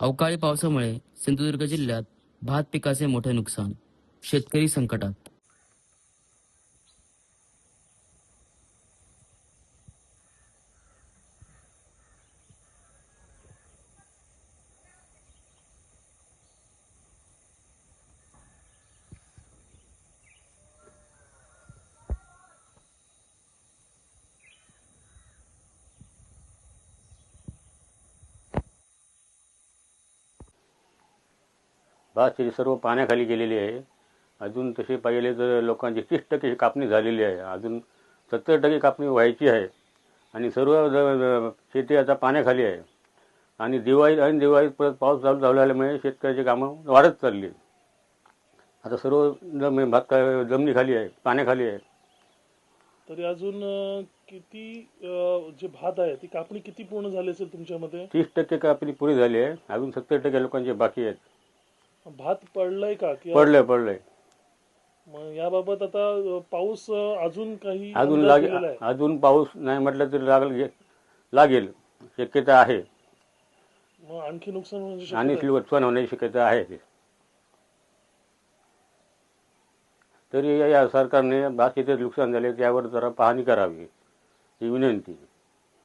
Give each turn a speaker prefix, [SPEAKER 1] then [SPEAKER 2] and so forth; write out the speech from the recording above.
[SPEAKER 1] अवकाळी पावसामुळे सिंधुदुर्ग जिल्ह्यात भात पिकाचे मोठे नुकसान शेतकरी संकटात.
[SPEAKER 2] भात शेती सर्व पाण्याखाली गेलेली आहे अजून तसे पाहिले तर लोकांची तीस टक्के कापणी झालेली आहे अजून सत्तर टक्के कापणी व्हायची आहे आणि सर्व शेती आता पाण्याखाली आहे आणि दिवाळी आणि दिवाळीत परत पाऊस चालू झाल्यामुळे शेतकऱ्याची कामं वाढत चालली. आता सर्व जम भात जमिनीखाली आहे पाण्याखाली आहे.
[SPEAKER 3] तरी अजून किती जे भात आहे ती कापणी किती पूर्ण झाली असेल तुमच्या मते?
[SPEAKER 2] तीस टक्के कापणी पुरी झाली आहे अजून सत्तर टक्के लोकांचे बाकी आहेत.
[SPEAKER 3] भात पडलाय का? किंवा
[SPEAKER 2] पडलंय पडलंय.
[SPEAKER 3] मग याबाबत आता अं, पाऊस अं, अजून काही
[SPEAKER 2] अजून
[SPEAKER 3] अंदाज
[SPEAKER 2] लागेल
[SPEAKER 3] दिलेला आहे?
[SPEAKER 2] अजून पाऊस नाही म्हटलं तरी लागेल लागेल. शक्यता आहे.
[SPEAKER 3] मग आणखी नुकसान होण्याची
[SPEAKER 2] आणि
[SPEAKER 3] शक्यता आहे?
[SPEAKER 2] नुकसान होण्याची शक्यता आहे तरी या- या सरकारने भात शेतीत नुकसान झाले त्यावर जरा पाहणी करावी ही विनंती.